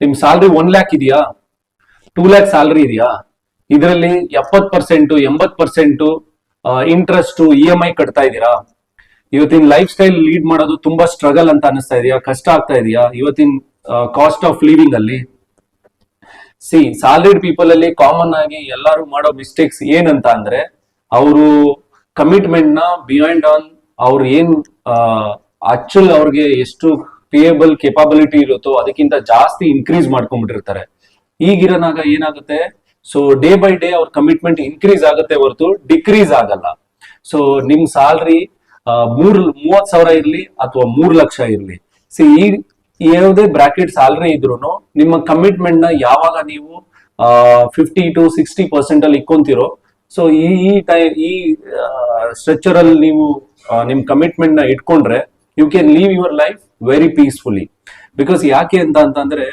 ನಿಮ್ salary one lakh ಇದೆಯಾ? Two lakh salary ಇದೆಯಾ? ಇದರಲ್ಲಿ ಎಪ್ಪತ್ ಪರ್ಸೆಂಟ್ ಎಂಬತ್ percent interest E M I ಕಟ್ತಾ ಇದ್ದೀರಾ ಇವತ್ತಿನ ಲೈಫ್ ಸ್ಟೈಲ್ ಲೀಡ್ ಮಾಡೋದು ತುಂಬಾ ಸ್ಟ್ರಗಲ್ ಅಂತ ಅನಿಸ್ತಾ ಇದೆಯಾ? ಕಷ್ಟ ಆಗ್ತಾ ಇದೆಯಾ? ಇವತ್ತಿನ ಕಾಸ್ಟ್ ಆಫ್ ಲಿವಿಂಗ್ ಅಲ್ಲಿ? ಸಿ ಸ್ಯಾಲರಿಡ್ ಪೀಪಲ್ ಅಲ್ಲಿ ಕಾಮನ್ ಆಗಿ ಎಲ್ಲರೂ ಮಾಡೋ ಮಿಸ್ಟೇಕ್ಸ್ ಏನಂತ ಅಂದ್ರೆ, ಅವರು ಕಮಿಟ್ಮೆಂಟ್ನ ಬಿಯಾಂಡ್ ಆನ್ ಅವ್ರು ಏನ್ ಆಕ್ಚುಲ್ ಅವ್ರಿಗೆ ಎಷ್ಟು ಪೇಯಬಲ್ ಕೆಪಬಿಲಿಟಿ ಇರುತ್ತೋ ಅದಕ್ಕಿಂತ ಜಾಸ್ತಿ ಇನ್ಕ್ರೀಸ್ ಮಾಡ್ಕೊಂಡ್ಬಿಟ್ಟಿರ್ತಾರೆ. ಈಗಿರೋನಾಗ ಏನಾಗುತ್ತೆ? ಸೊ ಡೇ ಬೈ ಡೇ ಅವ್ರ ಕಮಿಟ್ಮೆಂಟ್ ಇನ್ಕ್ರೀಸ್ ಆಗುತ್ತೆ ಹೊರತು ಡಿಕ್ರೀಸ್ ಆಗಲ್ಲ. ಸೊ ನಿಮ್ ಸ್ಯಾಲ್ರಿ ಮೂರ್ ಮೂವತ್ ಸಾವಿರ ಇರ್ಲಿ ಅಥವಾ ಮೂರ್ ಲಕ್ಷ ಇರ್ಲಿ. ಸಿ ಈ, ಯಾವುದೇ ಬ್ರಾಕೆಟ್ ಸ್ಯಾಲ್ರಿ ಇದ್ರು ನಿಮ್ಮ ಕಮಿಟ್ಮೆಂಟ್ನ ಯಾವಾಗ ನೀವು ಫಿಫ್ಟಿ ಟು ಸಿಕ್ಸ್ಟಿ ಪರ್ಸೆಂಟ್ ಅಲ್ಲಿ ಇಕ್ಕೊಂತಿರೋ ಸೊ ಈ ಈ ಟೈ ಈ ಸ್ಟ್ರಕ್ಚರ್ ಅಲ್ಲಿ ನೀವು ನಿಮ್ ಕಮಿಟ್ಮೆಂಟ್ನ ಇಟ್ಕೊಂಡ್ರೆ you can live your life very peacefully because ಯಾಕೆ ಅಂತ ಅಂತಂದ್ರೆ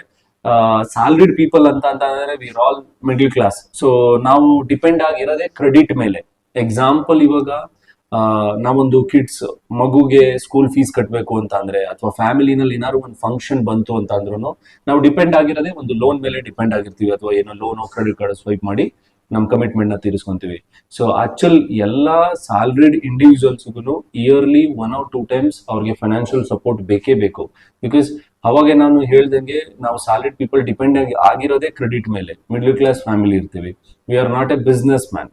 ಸ್ಯಾಲ್ರಿಡ್ ಪೀಪಲ್ ಅಂತ ಅಂತಂದ್ರೆ we're all middle class so ನಾವು ಡಿಪೆಂಡ್ ಆಗಿರೋದೇ ಕ್ರೆಡಿಟ್ ಮೇಲೆ. ಎಕ್ಸಾಂಪಲ್ ಇವಾಗ ನಾವೊಂದು ಕಿಡ್ಸ್ ಮಗುಗೆ ಸ್ಕೂಲ್ ಫೀಸ್ ಕಟ್ಟಬೇಕು ಅಂತ ಅಂದ್ರೆ ಅಥವಾ ಫ್ಯಾಮಿಲಿನಲ್ಲಿ ಏನಾದ್ರು ಒಂದು ಫಂಕ್ಷನ್ ಬಂತು ಅಂತ ಅಂದ್ರೂ ನಾವು ಡಿಪೆಂಡ್ ಆಗಿರೋದೇ ಒಂದು ಲೋನ್ ಮೇಲೆ ಡಿಪೆಂಡ್ ಆಗಿರ್ತೀವಿ, ಅಥವಾ ಏನೋ ಲೋನ್ ಕ್ರೆಡಿಟ್ ಕಾರ್ಡ್ ಸ್ವೈಪ್ ಮಾಡಿ. ನಮ್ಮ ಕಮಿಟ್ಮೆಂಟ್ನ ತೀರಿಸ್ಕೊಂತೀವಿ. ಸೊ ಆಕ್ಚುಲ್ ಎಲ್ಲಾ salaried ಇಂಡಿವಿಜುವಲ್ಸ್ಗೂ yearly one or two times ಅವ್ರಿಗೆ ಫೈನಾನ್ಷಿಯಲ್ ಸಪೋರ್ಟ್ ಬೇಕೇ ಬೇಕು. ಬಿಕಾಸ್ ಅವಾಗ ನಾನು ಹೇಳ್ದಂಗೆ ನಾವು ಸ್ಯಾಲರಿಡ್ ಪೀಪಲ್ ಡಿಪೆಂಡ್ ಆಗಿ ಆಗಿರೋದೇ ಕ್ರೆಡಿಟ್ ಮೇಲೆ. ಮಿಡ್ಲ್ ಕ್ಲಾಸ್ ಫ್ಯಾಮಿಲಿ ಇರ್ತೀವಿ. We are not a business man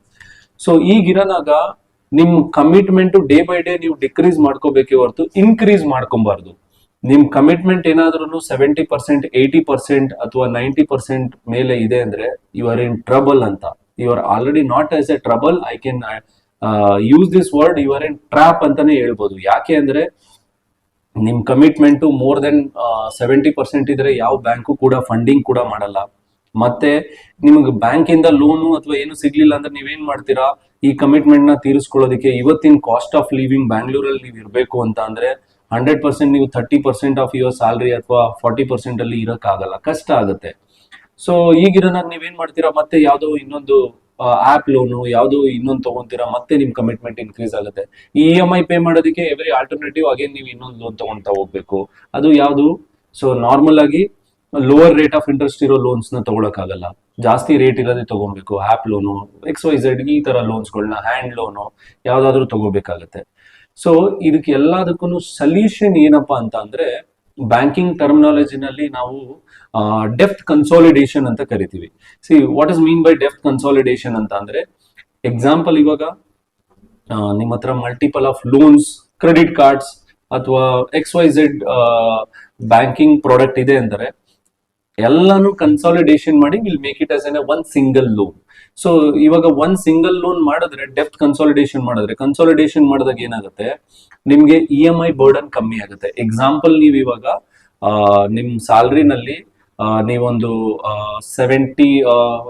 so ಈಗಿರೋದಾಗ ನಿಮ್ ಕಮಿಟ್ಮೆಂಟ್ ಡೇ ಬೈ ಡೇ ನೀವು ಡಿಕ್ರೀಸ್ ಮಾಡ್ಕೋಬೇಕೇ ಹೊರತು ಇನ್ಕ್ರೀಸ್ ಮಾಡ್ಕೊಬಾರ್ದು. ನಿಮ್ ಕಮಿಟ್ಮೆಂಟ್ ಏನಾದ್ರೂ ಸೆವೆಂಟಿ ಪರ್ಸೆಂಟ್ ಏಯ್ಟಿ ಪರ್ಸೆಂಟ್ ಅಥವಾ ನೈಂಟಿ ಪರ್ಸೆಂಟ್ ಮೇಲೆ ಇದೆ ಅಂದ್ರೆ ಯು ಆರ್ ಇನ್ ಟ್ರಬಲ್ ಅಂತ. You are already not as a trouble I can use this word you are in trap ಅಂತಾನೆ ಹೇಳ್ಬೋದು. ಯಾಕೆ ಅಂದ್ರೆ ನಿಮ್ commitment more than seventy percent ಇದ್ರೆ ಯಾವ ಬ್ಯಾಂಕು ಕೂಡ ಫಂಡಿಂಗ್ ಕೂಡ ಮಾಡಲ್ಲ. ಮತ್ತೆ ನಿಮಗೆ ಬ್ಯಾಂಕ್ ಇಂದ ಲೋನು ಅಥವಾ ಏನು ಸಿಗ್ಲಿಲ್ಲ ಅಂದ್ರೆ ನೀವೇನ್ ಮಾಡ್ತೀರಾ? ಈ ಕಮಿಟ್ಮೆಂಟ್ನ ತೀರಿಸ್ಕೊಳ್ಳೋದಕ್ಕೆ ಇವತ್ತಿನ ಕಾಸ್ಟ್ ಆಫ್ ಲಿವಿಂಗ್ ಬ್ಯಾಂಗ್ಳೂರಲ್ಲಿ ನೀವು ಇರಬೇಕು ಅಂತ ಅಂದ್ರೆ ಹಂಡ್ರೆಡ್ ಪರ್ಸೆಂಟ್ ನೀವು thirty percent of your salary ಅಥವಾ ಫಾರ್ಟಿ ಪರ್ಸೆಂಟ್ ಅಲ್ಲಿ ಇರೋಕ್ಕಾಗಲ್ಲ. ಕಷ್ಟ ಆಗುತ್ತೆ. ಸೊ ಈಗಿರೋನಾಗ ನೀವೇನ್ ಮಾಡ್ತೀರಾ? ಮತ್ತೆ ಯಾವ್ದೋ ಇನ್ನೊಂದು ಆಪ್ ಲೋನು ಯಾವ್ದು ಇನ್ನೊಂದು ತಗೊಂತೀರಾ? ಮತ್ತೆ ನಿಮ್ ಕಮಿಟ್ಮೆಂಟ್ ಇನ್ಕ್ರೀಸ್ ಆಗುತ್ತೆ. ಇ ಎಂ ಐ ಪೇ ಮಾಡೋದಕ್ಕೆ ಎವ್ರಿ ಆಲ್ಟರ್ನೇಟಿವ್ ಅಗೇನ್ ನೀವು ಇನ್ನೊಂದು ಲೋನ್ ತಗೊಂತಾ ಹೋಗ್ಬೇಕು. ಅದು ಯಾವುದು? ಸೊ ನಾರ್ಮಲ್ ಆಗಿ ಲೋವರ್ ರೇಟ್ ಆಫ್ ಇಂಟ್ರೆಸ್ಟ್ ಇರೋ ಲೋನ್ಸ್ನ ತಗೊಳಕ್ಕಾಗಲ್ಲ. ಜಾಸ್ತಿ ರೇಟ್ ಇರೋದೇ ತಗೊಬೇಕು. App loan X Y Z ಈ ತರ ಲೋನ್ಸ್ಗಳನ್ನ ಹ್ಯಾಂಡ್ ಲೋನು ಯಾವ್ದಾದ್ರು ತಗೋಬೇಕಾಗತ್ತೆ. ಸೊ ಇದಕ್ಕೆ ಎಲ್ಲದಕ್ಕೂ ಸಲ್ಯೂಷನ್ ಏನಪ್ಪಾ ಅಂತ ಅಂದ್ರೆ ಬ್ಯಾಂಕಿಂಗ್ ಟರ್ಮಿನಾಲಜಿನಲ್ಲಿ ನಾವು ಡೆಫ್ತ್ ಕನ್ಸಾಲಿಡೇಷನ್ ಅಂತ ಕರಿತೀವಿ. See what is mean by depth consolidation ಅಂತ ಅಂದ್ರೆ ಎಕ್ಸಾಂಪಲ್ ಇವಾಗ ನಿಮ್ಮ ಹತ್ರ multiple of loans credit cards ಅಥವಾ X Y Z banking product ಇದೆ ಅಂದರೆ ಎಲ್ಲಾನು ಕನ್ಸಾಲಿಡೇಷನ್ ಮಾಡಿ will make it as an one single loan so ಇವಾಗ ಒನ್ ಸಿಂಗಲ್ ಲೋನ್ ಮಾಡಿದ್ರೆ ಡೆಫ್ಟ್ ಕನ್ಸಾಲಿಡೇಷನ್ ಮಾಡಿದ್ರೆ ಕನ್ಸಾಲಿಡೇಷನ್ ಮಾಡಿದಾಗ ಏನಾಗುತ್ತೆ? ನಿಮ್ಗೆ ಇ ಎಂ ಐ ಬರ್ಡನ್ ಕಮ್ಮಿ ಆಗುತ್ತೆ. ಎಕ್ಸಾಂಪಲ್ ನೀವು ಇವಾಗ ನಿಮ್ ಸ್ಯಾಲ್ರಿನಲ್ಲಿ ನೀವೊಂದು ಸೆವೆಂಟಿ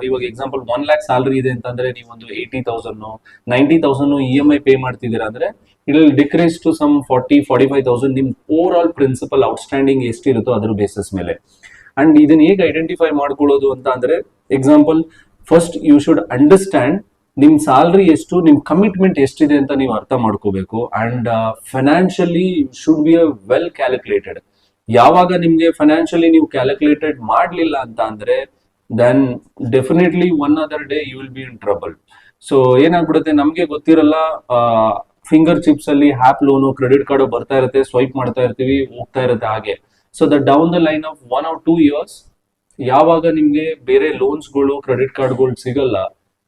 ಇವಾಗ ಎಕ್ಸಾಂಪಲ್ ಒನ್ ಲ್ಯಾಕ್ ಸ್ಯಾಲ್ರಿ ಇದೆ ಅಂತಂದ್ರೆ ನೀವೊಂದು eighty thousand ninety thousand E M I pay ಮಾಡ್ತಿದ್ದೀರಾ ಅಂದ್ರೆ it will decrease to some forty forty five thousand ನಿಮ್ ಓವರ್ ಆಲ್ ಪ್ರಿನ್ಸಿಪಲ್ ಔಟ್ಸ್ಟ್ಯಾಂಡಿಂಗ್ ಎಷ್ಟಿರುತ್ತೋ ಅದ್ರ ಬೇಸಿಸ್ ಮೇಲೆ. ಅಂಡ್ ಇದನ್ನ ಹೇಗೆ ಐಡೆಂಟಿಫೈ ಮಾಡ್ಕೊಳ್ಳೋದು ಅಂತ ಅಂದ್ರೆ example first you should understand ನಿಮ್ ಸ್ಯಾಲ್ರಿ ಎಷ್ಟು, ನಿಮ್ ಕಮಿಟ್ಮೆಂಟ್ ಎಷ್ಟಿದೆ ಅಂತ ನೀವು ಅರ್ಥ ಮಾಡ್ಕೋಬೇಕು. And financially should be a well calculated ಯಾವಾಗ ನಿಮ್ಗೆ ಫೈನಾನ್ಷಿಯಲಿ ನೀವು ಕ್ಯಾಲ್ಕುಲೇಟೆಡ್ ಮಾಡ್ಲಿಲ್ಲ ಅಂತ ಅಂದ್ರೆ then definitely one other day you will be in trouble so ಏನಾಗ್ಬಿಡುತ್ತೆ ನಮ್ಗೆ ಗೊತ್ತಿರಲ್ಲ ಫಿಂಗರ್ ಚಿಪ್ಸ್ ಅಲ್ಲಿ ಹ್ಯಾಪ್ ಲೋನು ಕ್ರೆಡಿಟ್ ಕಾರ್ಡ್ ಬರ್ತಾ ಇರುತ್ತೆ ಸ್ವೈಪ್ ಮಾಡ್ತಾ ಇರ್ತೀವಿ, ಹೋಗ್ತಾ ಇರುತ್ತೆ ಹಾಗೆ. So the down the line of one or two years ಯಾವಾಗ ನಿಮ್ಗೆ ಬೇರೆ ಲೋನ್ಸ್ಗಳು ಕ್ರೆಡಿಟ್ ಕಾರ್ಡ್ಗಳು ಸಿಗಲ್ಲ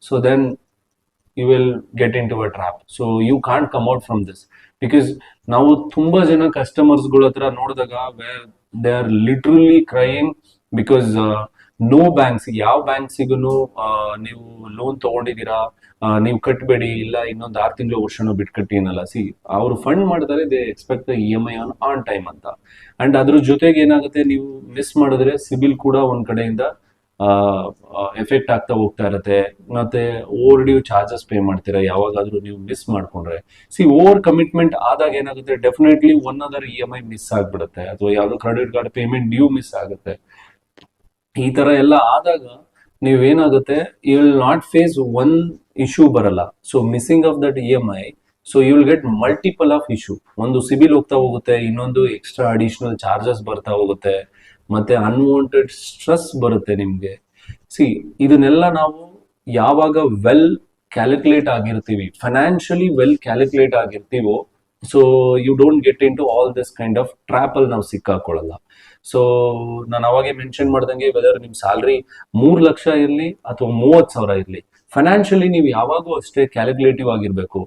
so then you will get into a trap so you can't come out from this because ನಾವು ತುಂಬಾ ಜನ ಕಸ್ಟಮರ್ಸ್ಗಳ ಹತ್ರ ನೋಡಿದಾಗ they are literally crying because no banks ಯಾವ ಬ್ಯಾಂಕ್ಸಿಗೂ ನೀವು ಲೋನ್ ತಗೊಂಡಿದ್ದೀರಾ ನೀವು ಕಟ್ಟಬೇಡಿ ಇಲ್ಲ ಇನ್ನೊಂದು ಆರು ತಿಂಗಳು ವರ್ಷನೂ ಬಿಟ್ಟು ಕಟ್ಟಿ ಅನ್ನಲ್ಲ. ಸಿ ಅವರು ಫಂಡ್ ಮಾಡ್ತಾರೆ they expect E M I on on time ಅಂತ. ಅಂಡ್ ಅದ್ರ ಜೊತೆಗೆ ಏನಾಗುತ್ತೆ, ನೀವು ಮಿಸ್ ಮಾಡಿದ್ರೆ ಸಿಬಿಲ್ ಕೂಡ ಒಂದ್ ಕಡೆಯಿಂದ ಎಫೆಕ್ಟ್ ಆಗ್ತಾ ಹೋಗ್ತಾ ಇರತ್ತೆ. ಮತ್ತೆ ಓವರ್ ಡ್ಯೂ ಚಾರ್ಜಸ್ ಪೇ ಮಾಡ್ತೀರಾ, ಯಾವಾಗಾದ್ರೂ ನೀವು ಮಿಸ್ ಮಾಡ್ಕೊಂಡ್ರೆ. ಸಿ ಓವರ್ ಕಮಿಟ್ಮೆಂಟ್ ಆದಾಗ ಏನಾಗುತ್ತೆ definitely one other E M I miss ಆಗ್ಬಿಡುತ್ತೆ. ಅಥವಾ ಯಾವ್ದೋ credit card payment due miss ಆಗುತ್ತೆ. ಈ ತರ ಎಲ್ಲ ಆದಾಗ ನೀವೇನಾಗುತ್ತೆ you will not face one issue ಬರಲ್ಲ. So missing of that E M I so you will get multiple of issue ಒಂದು ಸಿಬಿಲ್ ಹೋಗ್ತಾ ಹೋಗುತ್ತೆ, ಇನ್ನೊಂದು ಎಕ್ಸ್ಟ್ರಾ ಅಡಿಷನಲ್ ಚಾರ್ಜಸ್ ಬರ್ತಾ ಹೋಗುತ್ತೆ, ಮತ್ತೆ ಅನ್ವಾಂಟೆಡ್ ಸ್ಟ್ರೆಸ್ ಬರುತ್ತೆ ನಿಮ್ಗೆ. ಸಿ ಇದನ್ನೆಲ್ಲ ನಾವು ಯಾವಾಗ ವೆಲ್ ಕ್ಯಾಲ್ಕುಲೇಟ್ ಆಗಿರ್ತೀವಿ financially well calculate ಆಗಿರ್ತೀವೋ so you don't get into all this kind of trap ಅಲ್ಲಿ ನಾವು ಸಿಕ್ಕಾಕೊಳ್ಳಲ್ಲ. ಸೊ ನಾನು ಅವಾಗೆ ಮೆನ್ಷನ್ ಮಾಡ್ದಂಗೆ ವೆದರ್ ನಿಮ್ ಸ್ಯಾಲ್ರಿ ಮೂರ್ ಲಕ್ಷ ಇರ್ಲಿ ಅಥವಾ ಮೂವತ್ ಸಾವಿರ ಇರ್ಲಿ ಫೈನಾನ್ಷಿಯಲಿ ನೀವು ಯಾವಾಗೂ ಅಷ್ಟೇ ಕ್ಯಾಲ್ಕುಲೇಟಿವ್ ಆಗಿರ್ಬೇಕು.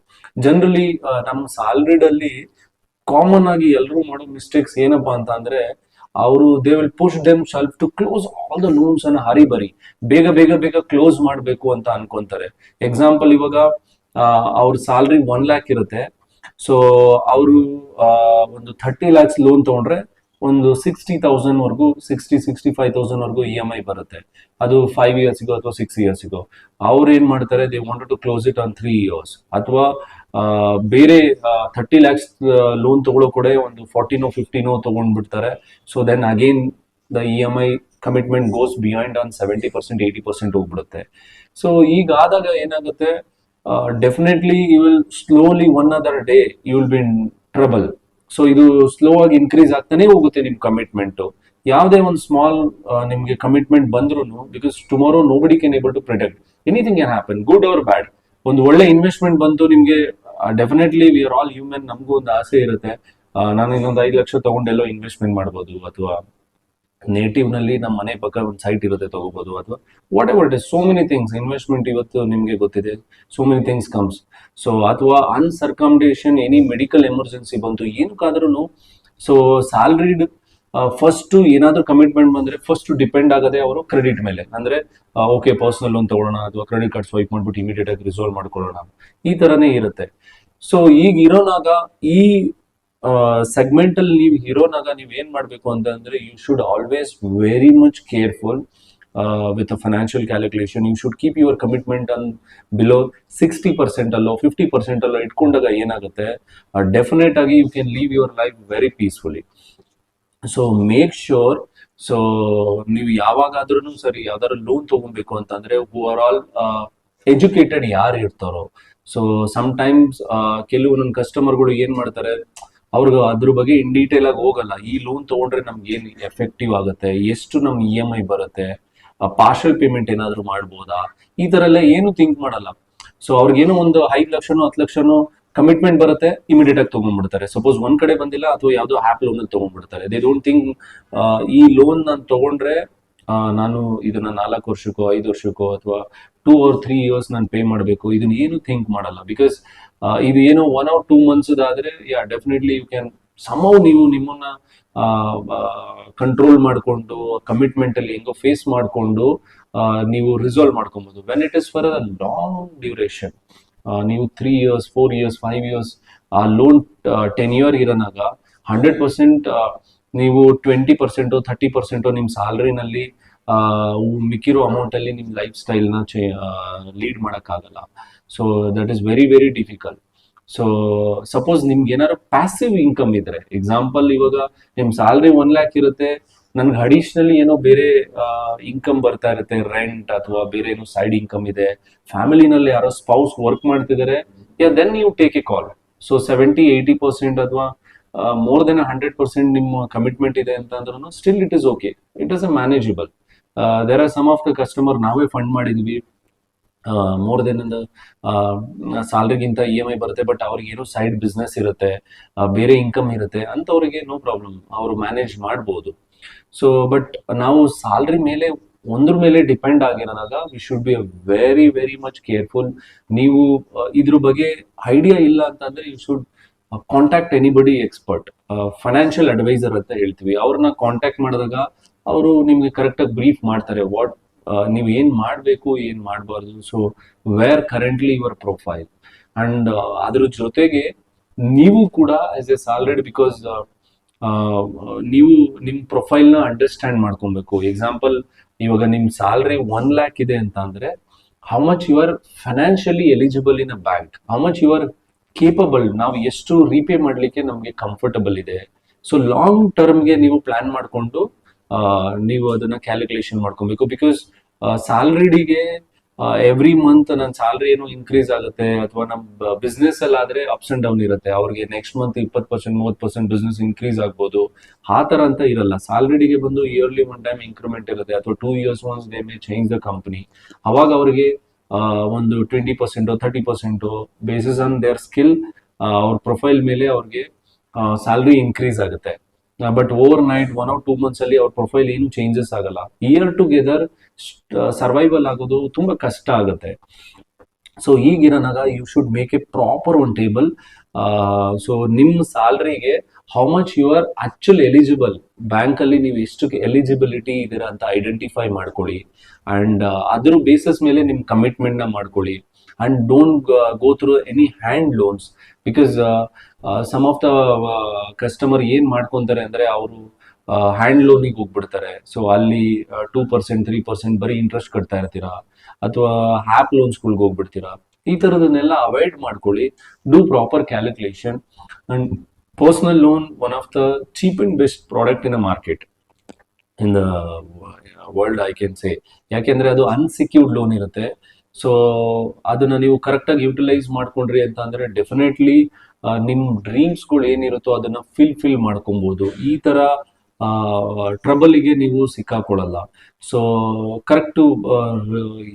ಜನರಲಿ ನಮ್ಮ ಸ್ಯಾಲ್ರಿಡ್ ಅಲ್ಲಿ ಕಾಮನ್ ಆಗಿ ಎಲ್ಲರೂ ಮಾಡೋ ಮಿಸ್ಟೇಕ್ಸ್ ಏನಪ್ಪಾ ಅಂತ ಅಂದ್ರೆ, ಅವರು they will push themselves to close all the loans ಅನ್ನ ಹರಿ ಬರಿ. ಬೇಗ ಬೇಗ ಬೇಗ ಕ್ಲೋಸ್ ಮಾಡಬೇಕು ಅಂತ ಅನ್ಕೊಂತಾರೆ. ಎಕ್ಸಾಂಪಲ್ ಇವಾಗ ಅವ್ರ ಸ್ಯಾಲ್ರಿ ಒನ್ ಲ್ಯಾಕ್ ಇರುತ್ತೆ. ಸೊ ಅವರು ಒಂದು ಥರ್ಟಿ ಲ್ಯಾಕ್ಸ್ ಲೋನ್ ತಗೊಂಡ್ರೆ ಒಂದು ಸಿಕ್ಸ್ಟಿ ತೌಸಂಡ್ ವರೆಗೂ ಸಿಕ್ಸ್ಟಿ ಸಿಕ್ಸ್ಟಿ ಫೈವ್ ತೌಸಂಡ್ ವರೆಗೂ ಇ ಎಂ ಐ ಬರುತ್ತೆ. ಅದು ಫೈವ್ ಇಯರ್ಸ್ಗೋ ಅಥವಾ ಸಿಕ್ಸ್ ಇಯರ್ಸ್ಗೋ ಅವ್ರು ಏನ್ ಮಾಡ್ತಾರೆ they want to close it on three years ಅಥವಾ ಬೇರೆ ಥರ್ಟಿ ಲ್ಯಾಕ್ಸ್ ಲೋನ್ ತಗೊಳ್ಳೋ ಕೂಡ ಒಂದು ಫಾರ್ಟಿನೋ ಫಿಫ್ಟಿನೋ ತಗೊಂಡ್ಬಿಡ್ತಾರೆ. So then again the E M I commitment goes beyond on seventy percent eighty percent ಹೋಗ್ಬಿಡುತ್ತೆ. ಸೊ ಈಗ ಆದಾಗ ಏನಾಗುತ್ತೆ definitely you will slowly one other day you will be in trouble so ಇದು ಸ್ಲೋ ಆಗಿ ಇನ್ಕ್ರೀಸ್ ಆಗ್ತಾನೆ ಹೋಗುತ್ತೆ ನಿಮ್ commitment ಯಾವುದೇ ಒಂದು ಸ್ಮಾಲ್ ನಿಮ್ಗೆ ಕಮಿಟ್ಮೆಂಟ್ ಬಂದ್ರು because tomorrow nobody able to protect anything can happen good or bad ಒಂದು ಒಳ್ಳೆ ಇನ್ವೆಸ್ಟ್ಮೆಂಟ್ ಬಂತು ನಿಮ್ಗೆ definitely we are all human ನಮಗೂ ಒಂದು ಆಸೆ ಇರುತ್ತೆ. ನಾನು ಇನ್ನೊಂದು ಐದು ಲಕ್ಷ ತಗೊಂಡೆಲ್ಲೋ ಇನ್ವೆಸ್ಟ್ಮೆಂಟ್ ಮಾಡ್ಬೋದು, ಅಥವಾ ನೇಟಿವ್ನಲ್ಲಿ ನಮ್ಮ ಮನೆ ಪಕ್ಕ ಒಂದು ಸೈಟ್ ಇರುತ್ತೆ ತಗೋಬಹುದು ಅಥವಾ whatever it is so many things investment ಇವತ್ತು ನಿಮ್ಗೆ ಗೊತ್ತಿದೆ. So many things comes so ಅಥವಾ ಅನ್ಸರ್ಕಮ್ಡೇಷನ್ ಎನಿ ಮೆಡಿಕಲ್ ಎಮರ್ಜೆನ್ಸಿ ಬಂತು ಏನಕ್ಕಾದ್ರೂ ಸೊ ಸ್ಯಾಲ್ರಿಡ್ ಫಸ್ಟ್ ಏನಾದ್ರೂ ಕಮಿಟ್ಮೆಂಟ್ ಬಂದ್ರೆ ಫಸ್ಟ್ ಡಿಪೆಂಡ್ ಆಗದೆ ಅವರು ಕ್ರೆಡಿಟ್ ಮೇಲೆ. ಅಂದ್ರೆ ಓಕೆ ಪರ್ಸನಲ್ ಲೋನ್ ತಗೊಳ್ಳೋಣ, ಅಥವಾ ಕ್ರೆಡಿಟ್ ಕಾರ್ಡ್ ಸ್ವೈಪ್ ಮಾಡ್ಬಿಟ್ಟು ಇಮಿಡಿಯೇಟ್ ಆಗಿ ರಿಸಾಲ್ವ್ ಮಾಡ್ಕೊಳ್ಳೋಣ. ಈ ತರನೇ ಇರುತ್ತೆ. ಸೊ ಈಗ ಇರೋನಾಗ ಈ ಸೆಗ್ಮೆಂಟ್ ಅಲ್ಲಿ ನೀವು ಹೀರೋನಾಗ ನೀವು ಏನ್ ಮಾಡ್ಬೇಕು ಅಂತ ಅಂದ್ರೆ you should always very much careful with financial calculation you should keep your commitment on below sixty percent ಅಲ್ಲೋ ಫಿಫ್ಟಿ ಪರ್ಸೆಂಟ್ ಅಲ್ಲೋ ಇಟ್ಕೊಂಡಾಗ ಏನಾಗುತ್ತೆ ಡೆಫಿನೆಟ್ ಆಗಿ you can live your life very peacefully so make sure so ನೀವು ಯಾವಾಗಾದ್ರೂ ಸರಿ, ಯಾವ್ದಾದ್ರು loan ತಗೊಬೇಕು ಅಂತಂದ್ರೆ ಓವರ್ ಆಲ್ ಎಜುಕೇಟೆಡ್ ಯಾರು ಇರ್ತಾರೋ. ಸೊ ಟೈಮ್ಸ್ ಕೆಲವು ನನ್ನ ಕಸ್ಟಮರ್ಗಳು ಏನ್ ಮಾಡ್ತಾರೆ ಅವ್ರಿಗೆ ಅದ್ರ ಬಗ್ಗೆ ಇನ್ ಡೀಟೇಲ್ ಆಗಿ ಹೋಗಲ್ಲ. ಈ ಲೋನ್ ತಗೊಂಡ್ರೆ ನಮ್ಗೆ ಏನ್ ಎಫೆಕ್ಟಿವ್ ಆಗುತ್ತೆ? ಎಷ್ಟು ನಮ್ ಇ ಎಂ ಐ ಬರುತ್ತೆ? ಪಾರ್ಷಲ್ ಪೇಮೆಂಟ್ ಏನಾದ್ರು ಮಾಡ್ಬೋದಾ? ಈ ತರ ಎಲ್ಲ ಏನು ಥಿಂಕ್ ಮಾಡಲ್ಲ. ಸೊ ಅವ್ರಿಗೇನೋ ಒಂದು ಐದು ಲಕ್ಷನೋ, ಹತ್ತು ಲಕ್ಷನೋ ಕಮಿಟ್ಮೆಂಟ್ ಬರುತ್ತೆ ಇಮಿಡಿಯೇಟ್ ಆಗಿ ತಗೊಂಡ್ಬಿಡ್ತಾರೆ. ಸಪೋಸ್ ಒಂದ್ ಕಡೆ ಬಂದಿಲ್ಲ, ಅಥವಾ ಯಾವ್ದೋ ಆ್ಯಪ್ ಲೋನ್ ತಗೊಂಡ್ಬಿಡ್ತಾರೆ. ದೇ ಡೋಂಟ್ ಥಿಂಕ್ ಈ ಲೋನ್ ನಾನು ತಗೊಂಡ್ರೆ ನಾನು ಇದನ್ನ ನಾಲ್ಕು ವರ್ಷಕ್ಕೋ, ಐದು ವರ್ಷಕ್ಕೋ ಅಥವಾ ಟೂ ಆರ್ ತ್ರೀ ಇಯರ್ಸ್ ನಾನು ಪೇ ಮಾಡಬೇಕು. ಇದನ್ನ ಏನು ಥಿಂಕ್ ಮಾಡಲ್ಲ. ಬಿಕಾಸ್ ಇದು ಏನೋ ಒನ್ ಆರ್ ಟೂ ಮಂತ್ಸ್ ಆದ್ರೆ ಯಾ ಡೆಫಿನೆಟ್ಲಿ ಯು ಕ್ಯಾನ್ ಸಮೌ ನೀವು ನಿಮ್ಮನ್ನ ಕಂಟ್ರೋಲ್ ಮಾಡಿಕೊಂಡು ಕಮಿಟ್ಮೆಂಟ್ ಅಲ್ಲಿ ಹೆಂಗೋ ಫೇಸ್ ಮಾಡಿಕೊಂಡು ನೀವು ರಿಸಾಲ್ವ್ ಮಾಡ್ಕೊಬಹುದು when it is for a long duration ನೀವು three years four years five years ಆ ಲೋನ್ ಟೆನ್ ಇಯರ್ ಇರೋನಾಗ ಹಂಡ್ರೆಡ್ ಪರ್ಸೆಂಟ್ ನೀವು ಟ್ವೆಂಟಿ ಪರ್ಸೆಂಟು ಥರ್ಟಿ ಪರ್ಸೆಂಟು ನಿಮ್ಮ ಸ್ಯಾಲ್ರಿನಲ್ಲಿ ಮಿಕ್ಕಿರೋ ಅಮೌಂಟ್ ಅಲ್ಲಿ ನಿಮ್ಮ ಲೈಫ್ ಸ್ಟೈಲ್ನ ಚೇ ಲೀಡ್ ಮಾಡೋಕ್ಕಾಗಲ್ಲ. So that is very very difficult so suppose ನಿಮ್ಗೆ ಏನಾದ್ರು ಪ್ಯಾಸಿವ್ ಇನ್ಕಮ್ ಇದ್ರೆ ಎಕ್ಸಾಂಪಲ್ ಇವಾಗ ನಿಮ್ ಸ್ಯಾಲ್ರಿ ಒನ್ ಲ್ಯಾಕ್ ಇರುತ್ತೆ, ನನ್ಗೆ ಅಡಿಷನಲಿ ಏನೋ ಬೇರೆ ಇನ್ಕಮ್ ಬರ್ತಾ ಇರುತ್ತೆ ರೆಂಟ್ ಅಥವಾ ಬೇರೆ ಏನೋ ಸೈಡ್ ಇನ್ಕಮ್ ಇದೆ ಫ್ಯಾಮಿಲಿನಲ್ಲಿ ಯಾರೋ ಸ್ಪೌಸ್ ವರ್ಕ್ ಮಾಡ್ತಿದ್ದಾರೆ then you take a call so seventy eighty percent ಅಥವಾ ಮೋರ್ ದೆನ್ ಹಂಡ್ರೆಡ್ ಪರ್ಸೆಂಟ್ ನಿಮ್ಮ ಕಮಿಟ್ಮೆಂಟ್ ಇದೆ ಅಂತ ಅಂದ್ರೂ still it is okay it is a manageable there are some of the customer ನಾವೇ ಫಂಡ್ ಮಾಡಿದ್ವಿ. More than ಸ್ಯಾಲ್ರಿಗಿಂತ E M I ಬರುತ್ತೆ but ಅವ್ರಿಗೆ ಏನೋ ಸೈಡ್ ಬಿಸ್ನೆಸ್ ಇರುತ್ತೆ ಬೇರೆ ಇನ್ಕಮ್ ಇರುತ್ತೆ, ಅಂಥವ್ರಿಗೆ ನೋ ಪ್ರಾಬ್ಲಮ್ ಅವರು ಮ್ಯಾನೇಜ್ ಮಾಡ್ಬೋದು. ಸೊ ಬಟ್ ನಾವು ಸ್ಯಾಲ್ರಿ ಮೇಲೆ, ಒಂದ್ರ ಮೇಲೆ depend ಆಗಿರೋದಾಗ we should be very very much careful ನೀವು ಇದ್ರ ಬಗ್ಗೆ ಐಡಿಯಾ ಇಲ್ಲ ಅಂತಂದ್ರೆ you should contact anybody expert financial adviser ಅಂತ ಹೇಳ್ತೀವಿ. ಅವ್ರನ್ನ ಕಾಂಟ್ಯಾಕ್ಟ್ ಮಾಡಿದಾಗ ಅವರು ನಿಮಗೆ ಕರೆಕ್ಟಾಗಿ ಬ್ರೀಫ್ ಮಾಡ್ತಾರೆ ವಾಟ್ ನೀವು ಏನು ಮಾಡಬೇಕು, ಏನ್ ಮಾಡಬಾರ್ದು. So where currently your profile and ಅದ್ರ ಜೊತೆಗೆ ನೀವು ಕೂಡ ಆಸ್ ಎ ಸ್ಯಾಲ್ರಿಡ್ ಬಿಕಾಸ್ ನೀವು ನಿಮ್ ಪ್ರೊಫೈಲ್ನ ಅಂಡರ್ಸ್ಟ್ಯಾಂಡ್ ಮಾಡ್ಕೊಬೇಕು. ಎಕ್ಸಾಂಪಲ್ ಇವಾಗ ನಿಮ್ ಸ್ಯಾಲ್ರಿ ಒನ್ ಲ್ಯಾಕ್ ಇದೆ ಅಂತ ಅಂದ್ರೆ how much you are financially eligible in a bank how much you are capable ನಾವು ಎಷ್ಟು ರೀಪೇ ಮಾಡ್ಲಿಕ್ಕೆ ನಮ್ಗೆ ಕಂಫರ್ಟಬಲ್ ಇದೆ? ಸೊ ಲಾಂಗ್ ಟರ್ಮ್ಗೆ ನೀವು ಪ್ಲಾನ್ ಮಾಡಿಕೊಂಡು ನೀವು ಅದನ್ನ ಕ್ಯಾಲ್ಕುಲೇಷನ್ ಮಾಡ್ಕೊಬೇಕು. ಬಿಕಾಸ್ ಸ್ಯಾಲ್ರಿಡಿಗೆ ಎವ್ರಿ ಮಂತ್ ನನ್ನ ಸ್ಯಾಲ್ರಿ ಏನು ಇನ್ಕ್ರೀಸ್ ಆಗುತ್ತೆ ಅಥವಾ ನಮ್ಮ ಬಿಸ್ನೆಸ್ ಅಲ್ಲಿ ಆದ್ರೆ ಅಪ್ಸ್ ಅಂಡ್ ಡೌನ್ ಇರುತ್ತೆ. ಅವ್ರಿಗೆ ನೆಕ್ಸ್ಟ್ ಮಂತ್ ಇಪ್ಪತ್ತು ಪರ್ಸೆಂಟ್ ಮೂವತ್ ಪರ್ಸೆಂಟ್ ಬಿಸ್ನೆಸ್ ಇನ್ಕ್ರೀಸ್ ಆಗ್ಬೋದು. ಆ ತರ ಅಂತ ಇರಲ್ಲ. ಸ್ಯಾಲ್ರಿಡಿಗೆ ಬಂದು ಇಯರ್ಲಿ ಒನ್ ಟೈಮ್ ಇನ್ಕ್ರಿಮೆಂಟ್ ಇರುತ್ತೆ. ಅಥವಾ two years once they may change the company ಅವಾಗ ಅವ್ರಿಗೆ ಒಂದು twenty percent thirty percent basis on their skill ಅವ್ರ ಪ್ರೊಫೈಲ್ ಮೇಲೆ ಅವ್ರಿಗೆ ಸ್ಯಾಲ್ರಿ ಇನ್ಕ್ರೀಸ್ ಆಗುತ್ತೆ. But overnight one or two months ಅಲ್ಲಿ ಅವ್ರ ಪ್ರೊಫೈಲ್ ಏನು ಚೇಂಜಸ್ ಆಗಲ್ಲ. ಇಯರ್ ಟುಗೆದರ್ ಸರ್ವೈವಲ್ ಆಗೋದು ತುಂಬಾ ಕಷ್ಟ ಆಗುತ್ತೆ. So ಈಗಿರೋನಾಗ you should make a proper one table so ನಿಮ್ಮ ಸ್ಯಾಲ್ರಿಗೆ how much you are actual eligible bank ಅಲ್ಲಿ ನೀವು ಎಷ್ಟು ಎಲಿಜಿಬಿಲಿಟಿ ಇದೀರ ಅಂತ ಐಡೆಂಟಿಫೈ ಮಾಡ್ಕೊಳ್ಳಿ. ಅಂಡ್ ಅದ್ರ ಬೇಸಿಸ್ ಮೇಲೆ ನಿಮ್ ಕಮಿಟ್ಮೆಂಟ್ನ ಮಾಡ್ಕೊಳ್ಳಿ. And don't go through any hand loans because some of the customer ಏನ್ ಮಾಡ್ಕೊಂತಾರೆ ಅಂದ್ರೆ ಅವರು ಹ್ಯಾಂಡ್ ಲೋನಿಗೆ ಹೋಗ್ಬಿಡ್ತಾರೆ. ಸೊ ಅಲ್ಲಿ ಟೂ ಪರ್ಸೆಂಟ್ ತ್ರೀ ಪರ್ಸೆಂಟ್ ಬರೀ ಇಂಟ್ರೆಸ್ಟ್ ಕಟ್ತಾ ಇರ್ತೀರಾ? ಅಥವಾ ಹ್ಯಾಪ್ ಲೋನ್ಸ್ಗಳಿಗೆ ಹೋಗ್ಬಿಡ್ತೀರಾ? ಈ ತರದನ್ನೆಲ್ಲ ಅವಾಯ್ಡ್ ಮಾಡ್ಕೊಳ್ಳಿ. Do proper calculation and personal loan one of the cheap and best product in a market in the world I can say ಯಾಕೆಂದ್ರೆ ಅದು ಅನ್ಸೆಕ್ಯೂರ್ಡ್ ಲೋನ್ ಇರುತ್ತೆ. ಸೊ ಅದನ್ನ ನೀವು ಕರೆಕ್ಟ್ ಆಗಿ ಯುಟಿಲೈಸ್ ಮಾಡ್ಕೊಂಡ್ರಿ ಅಂತ ಅಂದ್ರೆ ಡೆಫಿನೆಟ್ಲಿ ನಿಮ್ ಡ್ರೀಮ್ಸ್ಗಳು ಏನಿರುತ್ತೋ ಅದನ್ನ ಫಿಲ್ ಫಿಲ್ ಮಾಡ್ಕೊಬಹುದು ಈ ತರ ಟ್ರಬಲ್ಗೆ ನೀವು ಸಿಕ್ಕಾಕೊಳ್ಳಲ್ಲ ಸೊ ಕರೆಕ್ಟ್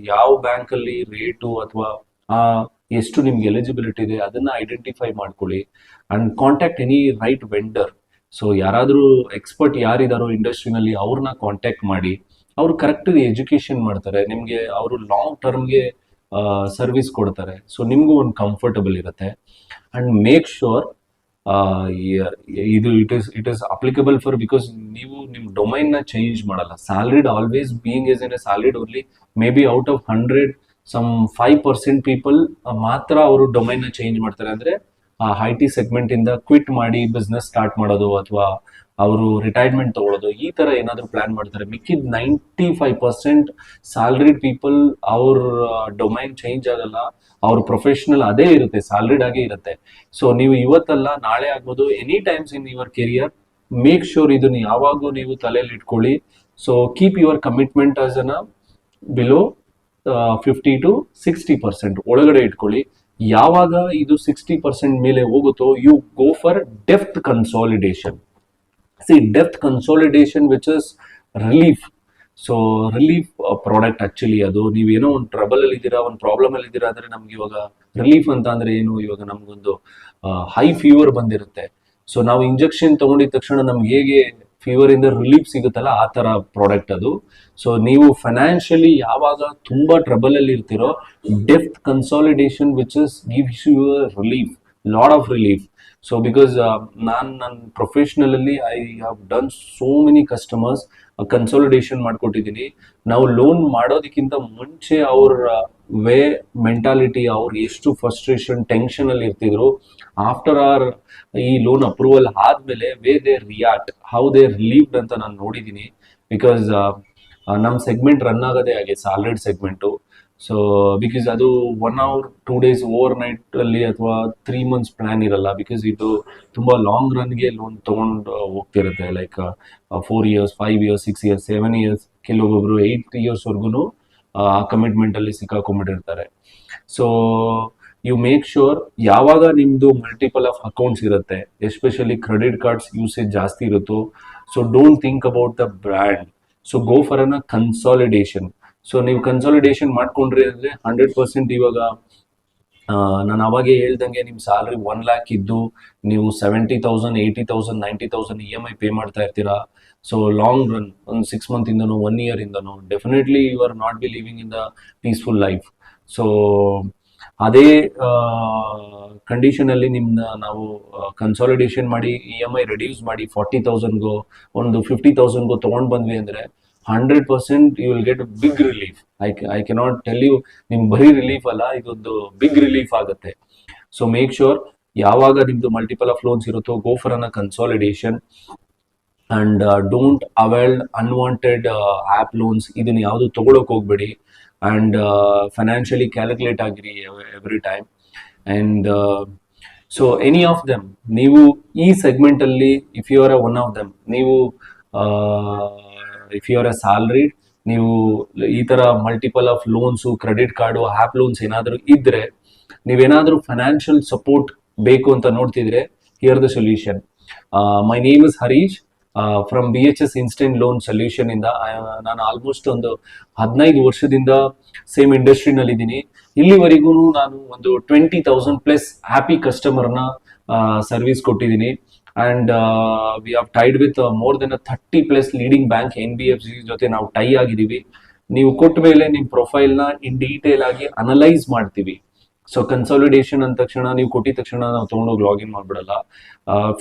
ಯಾವ ಬ್ಯಾಂಕ್ ಅಲ್ಲಿ ರೇಟು ಅಥವಾ, ಆ, ಎಷ್ಟು ನಿಮ್ಗೆ ಎಲಿಜಿಬಿಲಿಟಿ ಇದೆ ಅದನ್ನ ಐಡೆಂಟಿಫೈ ಮಾಡ್ಕೊಳ್ಳಿ. And contact any right vendor so ಯಾರಾದರೂ ಎಕ್ಸ್ಪರ್ಟ್ ಯಾರಿದಾರೋ ಇಂಡಸ್ಟ್ರಿನಲ್ಲಿ ಅವ್ರನ್ನ ಕಾಂಟ್ಯಾಕ್ಟ್ ಮಾಡಿ. ಅವ್ರು ಕರೆಕ್ಟ್ ಎಜುಕೇಶನ್ ಮಾಡ್ತಾರೆ. ನಿಮ್ಗೆ ಅವರು ಲಾಂಗ್ ಟರ್ಮ್ಗೆ ಸರ್ವಿಸ್ ಕೊಡ್ತಾರೆ. ಸೊ ನಿಮ್ಗೂ ಒಂದು ಕಂಫರ್ಟಬಲ್ ಇರುತ್ತೆ. ಅಂಡ್ ಮೇಕ್ ಶೋರ್ ಇದು it is it is applicable for because ನೀವು ನಿಮ್ ಡೊಮೈನ್ನ ಚೇಂಜ್ ಮಾಡಲ್ಲ. Salaried always being as in a salaried only may be out of hundred some five percent people ಮಾತ್ರ ಅವರು ಡೊಮೈನ್ನ ಚೇಂಜ್ ಮಾಡ್ತಾರೆ. ಅಂದ್ರೆ, ಆ ಐ ಟಿ ಸೆಗ್ಮೆಂಟ್ ಇಂದ ಕ್ವಿಟ್ ಮಾಡಿ ಬಿಸ್ನೆಸ್ ಸ್ಟಾರ್ಟ್ ಮಾಡೋದು ಅಥವಾ ಅವರು ರಿಟೈರ್ಮೆಂಟ್ ತಗೊಳ್ಳೋದು, ಈ ತರ ಏನಾದ್ರು ಪ್ಲಾನ್ ಮಾಡ್ತಾರೆ? ಮಿಕ್ಕಿದ ninety five percent salaried people ಅವ್ರ ಡೊಮೈನ್ ಚೇಂಜ್ ಆಗಲ್ಲ, ಅವ್ರ ಪ್ರೊಫೆಷನಲ್ ಅದೇ ಇರುತ್ತೆ ಸ್ಯಾಲ್ರಿಡ್ ಆಗೇ ಇರುತ್ತೆ. ಸೊ ನೀವು ಇವತ್ತಲ್ಲ, ನಾಳೆ ಆಗ್ಬೋದು any times in your career make sure ಇದನ್ನ ಯಾವಾಗಲೂ ನೀವು ತಲೆಯಲ್ಲಿ ಇಟ್ಕೊಳ್ಳಿ. So keep your commitment as an below fifty to sixty percent ಒಳಗಡೆ ಇಟ್ಕೊಳ್ಳಿ. ಯಾವಾಗ ಇದು ಸಿಕ್ಸ್ಟಿ ಪರ್ಸೆಂಟ್ ಮೇಲೆ ಹೋಗುತ್ತೋ you go for depth consolidation ಸಿ depth consolidation, which is relief so relief product actually ಅದು. ನೀವೇನೋ ಒಂದು ಟ್ರಬಲ್ ಅಲ್ಲಿ ಇದ್ದೀರಾ, ಒಂದು ಪ್ರಾಬ್ಲಮ್ ಅಲ್ಲಿ ಇದ್ದೀರಾ ಅಂದ್ರೆ ನಮ್ಗೆ ಇವಾಗ ರಿಲೀಫ್ ಅಂತ ಅಂದ್ರೆ ಏನು? ಇವಾಗ ನಮ್ಗೊಂದು ಹೈ ಫೀವರ್ ಬಂದಿರುತ್ತೆ. ಸೊ ನಾವು ಇಂಜೆಕ್ಷನ್ ತಗೊಂಡಿದ ತಕ್ಷಣ ನಮ್ಗೆ ಹೇಗೆ ಫೀವರ್ ಇಂದ ರಿಲೀಫ್ ಸಿಗುತ್ತಲ್ಲ, ಆ ತರ ಪ್ರಾಡಕ್ಟ್ ಅದು. ಸೊ ನೀವು ಫೈನಾನ್ಷಿಯಲಿ ಯಾವಾಗ ತುಂಬಾ ಟ್ರಬಲ್ ಅಲ್ಲಿ ಇರ್ತೀರೋ depth consolidation which is gives you relief lot of relief so because ನಾನು ನನ್ನ ಪ್ರೊಫೆಷನಲ್ ಅಲ್ಲಿ I have done so many customers consolidation ಮಾಡ್ಕೊಟ್ಟಿದ್ದೀನಿ. ನಾವು ಲೋನ್ ಮಾಡೋದಕ್ಕಿಂತ ಮುಂಚೆ ಅವ್ರ ವೇ ಮೆಂಟಾಲಿಟಿ ಅವ್ರು ಎಷ್ಟು ಫ್ರಸ್ಟ್ರೇಷನ್ ಟೆನ್ಷನ್ ಅಲ್ಲಿ ಇರ್ತಿದ್ರು ಆಫ್ಟರ್ ಆರ್ ಈ ಲೋನ್ ಅಪ್ರೂವಲ್ ಆದ್ಮೇಲೆ way they react how they relieved ಅಂತ ನಾನು ನೋಡಿದ್ದೀನಿ. ಬಿಕಾಸ್ ನಮ್ಮ ಸೆಗ್ಮೆಂಟ್ ರನ್ ಆಗೋದೇ ಹಾಗೆ ಸ್ಯಾಲ್ರಿಡ್ ಸೆಗ್ಮೆಂಟು ಸೊ ಬಿಕಾಸ್ ಅದು one hour two days overnight ಅಲ್ಲಿ ಅಥವಾ ತ್ರೀ ಮಂತ್ಸ್ ಪ್ಲಾನ್ ಇರಲ್ಲ ಬಿಕಾಸ್ ಇದು ತುಂಬಾ ಲಾಂಗ್ ರನ್ಗೆ ಲೋನ್ ತಗೊಂಡು ಹೋಗ್ತಿರುತ್ತೆ. Like four years five years six years seven years ಕೆಲವೊಬ್ಬೊಬ್ರು eight years ವರ್ಗು ಆ ಕಮಿಟ್ಮೆಂಟ್ ಅಲ್ಲಿ ಸಿಕ್ಕಾಕೊಂಡ್ಬಿಟ್ಟಿರ್ತಾರೆ. ಸೊ ಯು ಮೇಕ್ ಶೋರ್ ಯಾವಾಗ ನಿಮ್ದು ಮಲ್ಟಿಪಲ್ ಆಫ್ ಅಕೌಂಟ್ಸ್ ಇರುತ್ತೆ ಎಸ್ಪೆಷಲಿ ಕ್ರೆಡಿಟ್ ಕಾರ್ಡ್ಸ್ ಯೂಸೇಜ್ ಜಾಸ್ತಿ ಇರುತ್ತೋ so don't think about the brand so go for an a consolidation so ನೀವು ಕನ್ಸಾಲಿಡೇಷನ್ ಮಾಡ್ಕೊಂಡ್ರಿ ಅಂದ್ರೆ ಹಂಡ್ರೆಡ್ ಪರ್ಸೆಂಟ್ ಇವಾಗ ನಾನು ಅವಾಗೆ ಹೇಳ್ದಂಗೆ ನಿಮ್ ಸ್ಯಾಲ್ರಿ ಒನ್ ಲ್ಯಾಕ್ ಇದ್ದು ನೀವು seventy thousand eighty thousand ninety thousand E M I pay ಮಾಡ್ತಾ ಇರ್ತೀರಾ? ಸೊ ಲಾಂಗ್ ರನ್ ಒಂದು ಸಿಕ್ಸ್ ಮಂತ್ ಇಂದನೋ one year ಇಂದನೋ definitely you are not be living in the peaceful life so ಅದೇ ಕಂಡೀಷನ್ ಅಲ್ಲಿ ನಿಮ್ನ ನಾವು ಕನ್ಸಾಲಿಡೇಷನ್ ಮಾಡಿ ಇ ಎಂ ಐ ರೆಡ್ಯೂಸ್ ಮಾಡಿ ಫಾರ್ಟಿ ತೌಸಂಡ್ಗೋ ಒಂದು ಫಿಫ್ಟಿ ತೌಸಂಡ್ಗೋ ತಗೊಂಡ್ ಬಂದ್ವಿ ಅಂದ್ರೆ hundred percent you will get big relief I I cannot tell you ನಿಮ್ ಬರೀ ರಿಲೀಫ್ ಅಲ್ಲ, ಇದೊಂದು ಬಿಗ್ ರಿಲೀಫ್ ಆಗುತ್ತೆ. ಸೊ ಮೇಕ್ ಶೋರ್ ಯಾವಾಗ ನಿಮ್ದು ಮಲ್ಟಿಪಲ್ ಆಫ್ ಲೋನ್ಸ್ ಇರುತ್ತೋ go for an consolidation and don't availed unwanted app loans ಇದನ್ನ ಯಾವುದು ತಗೊಳಕ್ ಹೋಗ್ಬೇಡಿ ಅಂಡ್ ಫೈನಾನ್ಷಿಯಲಿ ಕ್ಯಾಲ್ಕುಲೇಟ್ ಆಗಿರಿ every time and so any of them ನೀವು ಈ ಸೆಗ್ಮೆಂಟ್ ಅಲ್ಲಿ if you are one of them ನೀವು ಇಫ್ ಯು ಆರ್ ಎ ನೀವು ಈ ತರ multiple of loans credit card app loans ಏನಾದರೂ ಇದ್ರೆ, ನೀವೇನಾದ್ರೂ ಫೈನಾನ್ಷಿಯಲ್ ಸಪೋರ್ಟ್ ಬೇಕು ಅಂತ ನೋಡ್ತಿದ್ರೆ here the solution my name is Harish from B H S instant loan solution ಇಂದ ನಾನು ಆಲ್ಮೋಸ್ಟ್ ಒಂದು ಹದಿನೈದು ವರ್ಷದಿಂದ ಸೇಮ್ ಇಂಡಸ್ಟ್ರಿನಲ್ಲಿ ಇದ್ದೀನಿ ಇಲ್ಲಿವರೆಗೂ ನಾನು ಒಂದು ಟ್ವೆಂಟಿ ತೌಸಂಡ್ ಪ್ಲಸ್ ಹ್ಯಾಪಿ ಕಸ್ಟಮರ್ನ ಸರ್ವಿಸ್ ಕೊಟ್ಟಿದ್ದೀನಿ. And we have tied with more than thirty plus leading bank N B F C ಜೊತೆ ನಾವು ಟೈ ಆಗಿದ್ದೀವಿ. ನೀವು ಕೊಟ್ಟ ಮೇಲೆ ನಿಮ್ಮ ಪ್ರೊಫೈಲ್ನ ಇನ್ ಡೀಟೇಲ್ ಆಗಿ ಅನಲೈಸ್ ಮಾಡ್ತೀವಿ. ಸೊ ಕನ್ಸಾಲಿಡೇಷನ್ ಅಂದ ತಕ್ಷಣ ನೀವು ಕೊಟ್ಟಿದ ತಕ್ಷಣ ನಾವು ತೊಗೊಂಡೋಗಿ login ಮಾಡ್ಬಿಡಲ್ಲ.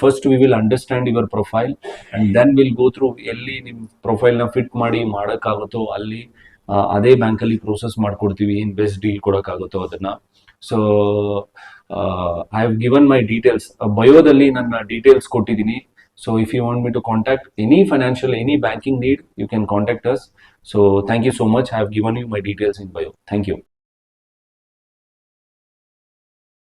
First we will understand your profile and then will go through ಎಲ್ಲಿ ನಿಮ್ಮ ಪ್ರೊಫೈಲ್ನ ಫಿಟ್ ಮಾಡಿ ಮಾಡೋಕ್ಕಾಗುತ್ತೋ ಅಲ್ಲಿ ಆ, ಅದೇ ಬ್ಯಾಂಕಲ್ಲಿ ಪ್ರೋಸೆಸ್ ಮಾಡ್ಕೊಡ್ತೀವಿ ಏನು ಬೆಸ್ಟ್ ಡೀಲ್ ಕೊಡೋಕ್ಕಾಗುತ್ತೋ ಅದನ್ನ. So I have given my details ಬಯೋದಲ್ಲಿ ನನ್ನ ಡೀಟೇಲ್ಸ್ ಕೊಟ್ಟಿದ್ದೀನಿ. So if you want me to contact any financial any banking need you can contact us so thank you so much I have given you my details in bio thank you